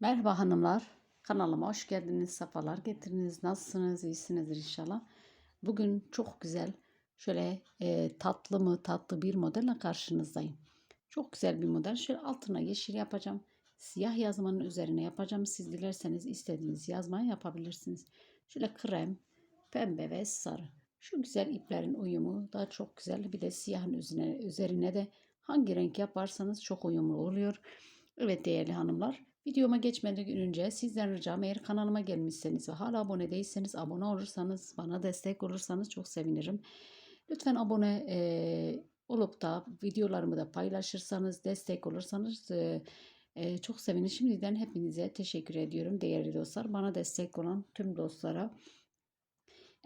Merhaba hanımlar. Kanalıma hoş geldiniz. Safalar getirdiniz. Nasılsınız? İyisinizdir inşallah. Bugün çok güzel şöyle e, tatlı mı tatlı bir modelle karşınızdayım. Çok güzel bir model. Şöyle altına yeşil yapacağım. Siyah yazmanın üzerine yapacağım. Siz dilerseniz istediğiniz yazmayı yapabilirsiniz. Şöyle krem, pembe ve sarı. Şu güzel iplerin uyumu da çok güzel. Bir de siyahın üzerine, üzerine de hangi renk yaparsanız çok uyumlu oluyor. Evet değerli hanımlar. Videoma geçmeden önce sizden ricam eğer kanalıma gelmişseniz ve hala abone değilseniz abone olursanız bana destek olursanız çok sevinirim. Lütfen abone e, olup da videolarımı da paylaşırsanız destek olursanız e, e, çok sevinirim. Şimdiden hepinize teşekkür ediyorum değerli dostlar. Bana destek olan tüm dostlara.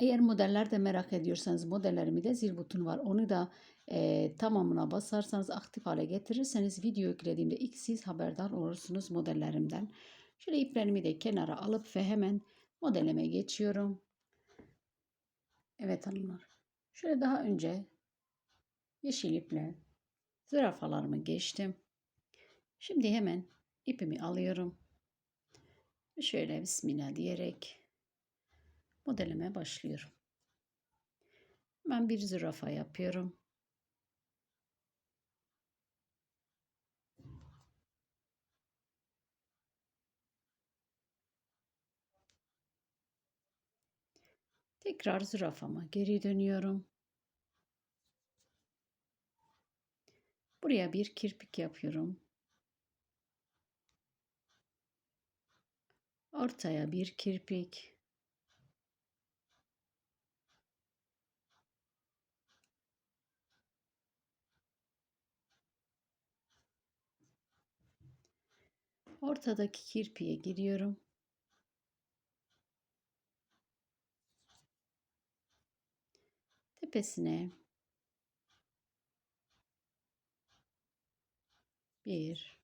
Eğer modeller de merak ediyorsanız modellerimi de zil butonu var. Onu da e, tamamına basarsanız aktif hale getirirseniz video yüklediğimde ilk siz haberdar olursunuz modellerimden. Şöyle iplerimi de kenara alıp ve hemen modelime geçiyorum. Evet hanımlar. Şöyle daha önce yeşil iple zürafalarımı geçtim. Şimdi hemen ipimi alıyorum. Şöyle bismillah diyerek modelime başlıyorum. Ben bir zürafa yapıyorum. Tekrar zürafama geri dönüyorum. Buraya bir kirpik yapıyorum. Ortaya bir kirpik. Ortadaki kirpiye giriyorum. Tepesine bir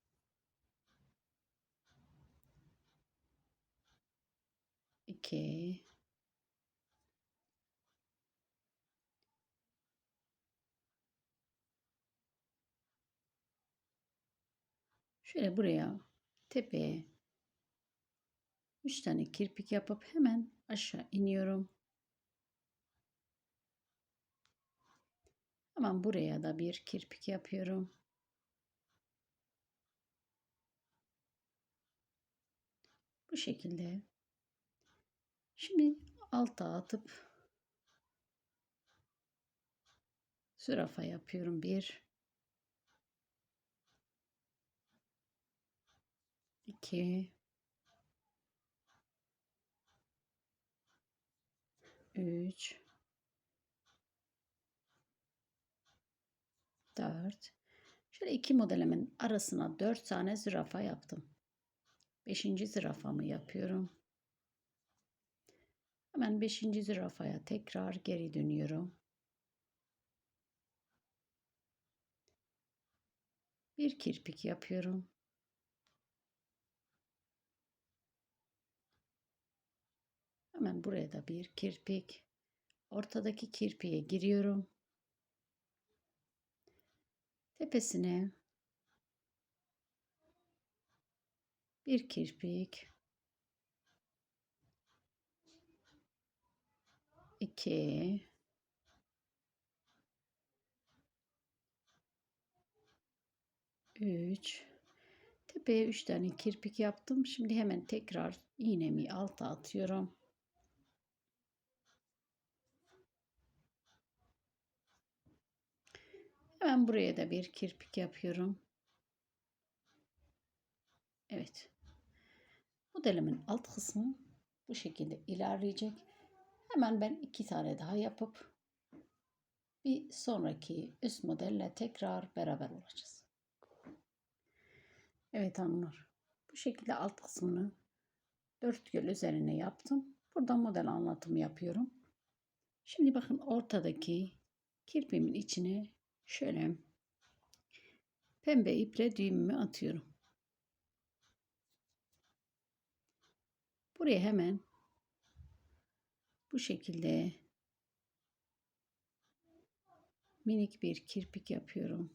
iki şöyle buraya tepeye 3 tane kirpik yapıp hemen aşağı iniyorum. Hemen buraya da bir kirpik yapıyorum. Bu şekilde. Şimdi alta atıp zürafa yapıyorum. Bir, iki, üç, dört. Şöyle iki modelimin arasına dört tane zürafa yaptım. Beşinci zürafamı yapıyorum. Hemen beşinci zürafaya tekrar geri dönüyorum. Bir kirpik yapıyorum. Hemen buraya da bir kirpik. Ortadaki kirpiğe giriyorum. Tepesine bir kirpik. iki üç tepeye üç tane kirpik yaptım. Şimdi hemen tekrar iğnemi alta atıyorum. Hemen buraya da bir kirpik yapıyorum. Evet. Modelimin alt kısmı bu şekilde ilerleyecek. Hemen ben iki tane daha yapıp bir sonraki üst modelle tekrar beraber olacağız. Evet hanımlar. Bu şekilde alt kısmını dört göl üzerine yaptım. Burada model anlatımı yapıyorum. Şimdi bakın ortadaki kirpimin içine şöyle pembe iple düğümümü atıyorum. Buraya hemen bu şekilde minik bir kirpik yapıyorum.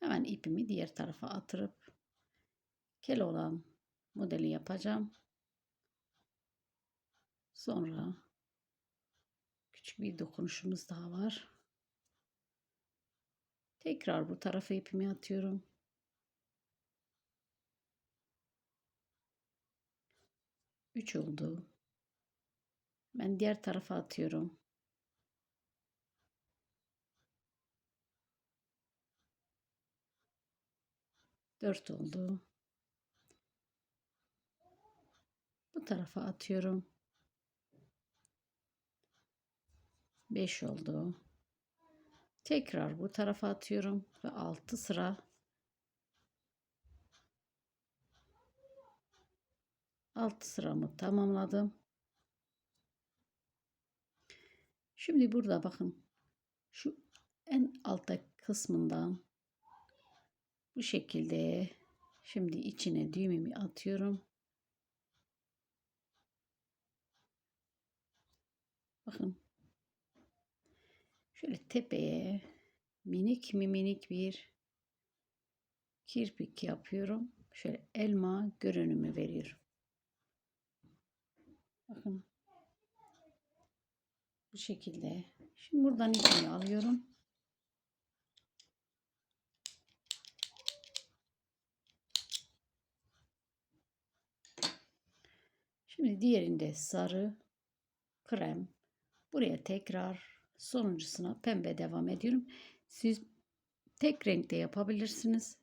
Hemen ipimi diğer tarafa atırıp kel olan modeli yapacağım. Sonra küçük bir dokunuşumuz daha var. Tekrar bu tarafa ipimi atıyorum. Üç oldu. Ben diğer tarafa atıyorum. Dört oldu. Bu tarafa atıyorum. 5 oldu. Tekrar bu tarafa atıyorum ve 6 sıra altı sıramı tamamladım. Şimdi burada bakın şu en altta kısmından bu şekilde şimdi içine düğümümü atıyorum. Bakın Şöyle tepeye minik mi minik bir kirpik yapıyorum. Şöyle elma görünümü veriyorum. Bakın. Bu şekilde. Şimdi buradan ipimi alıyorum. Şimdi diğerinde sarı, krem. Buraya tekrar sonuncusuna pembe devam ediyorum. Siz tek renkte yapabilirsiniz.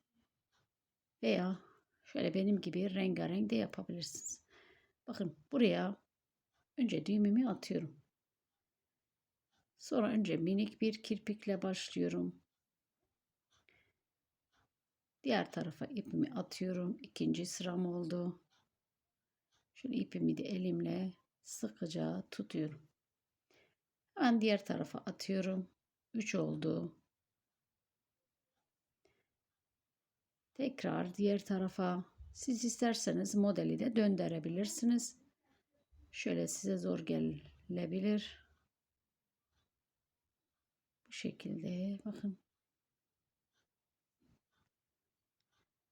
Veya şöyle benim gibi rengarenk de yapabilirsiniz. Bakın buraya önce düğümümü atıyorum. Sonra önce minik bir kirpikle başlıyorum. Diğer tarafa ipimi atıyorum. İkinci sıram oldu. Şöyle ipimi de elimle sıkıca tutuyorum. Ben diğer tarafa atıyorum. 3 oldu. Tekrar diğer tarafa. Siz isterseniz modeli de döndürebilirsiniz. Şöyle size zor gelebilir. Bu şekilde bakın.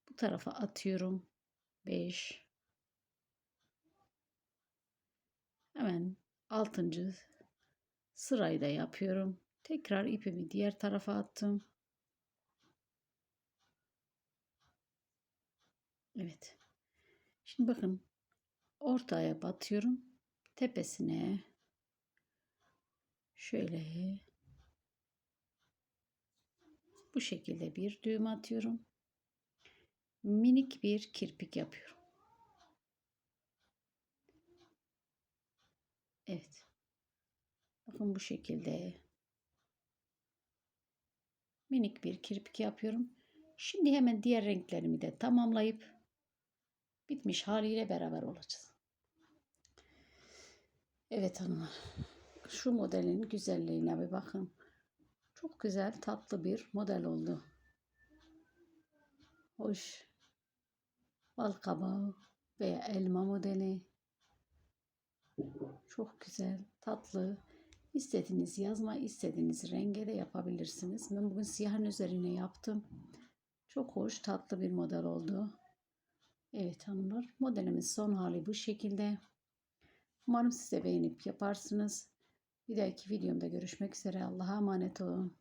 Bu tarafa atıyorum. 5 Hemen 6 sırayı da yapıyorum. Tekrar ipimi diğer tarafa attım. Evet. Şimdi bakın ortaya batıyorum. Tepesine şöyle bu şekilde bir düğüm atıyorum. Minik bir kirpik yapıyorum. Evet. Bakın bu şekilde minik bir kirpik yapıyorum. Şimdi hemen diğer renklerimi de tamamlayıp bitmiş haliyle beraber olacağız. Evet hanımlar. Şu modelin güzelliğine bir bakın. Çok güzel tatlı bir model oldu. Hoş. Bal kabağı veya elma modeli. Çok güzel, tatlı. İstediğiniz yazma, istediğiniz renge de yapabilirsiniz. Ben bugün siyahın üzerine yaptım. Çok hoş, tatlı bir model oldu. Evet hanımlar, modelimiz son hali bu şekilde. Umarım siz de beğenip yaparsınız. Bir dahaki videomda görüşmek üzere. Allah'a emanet olun.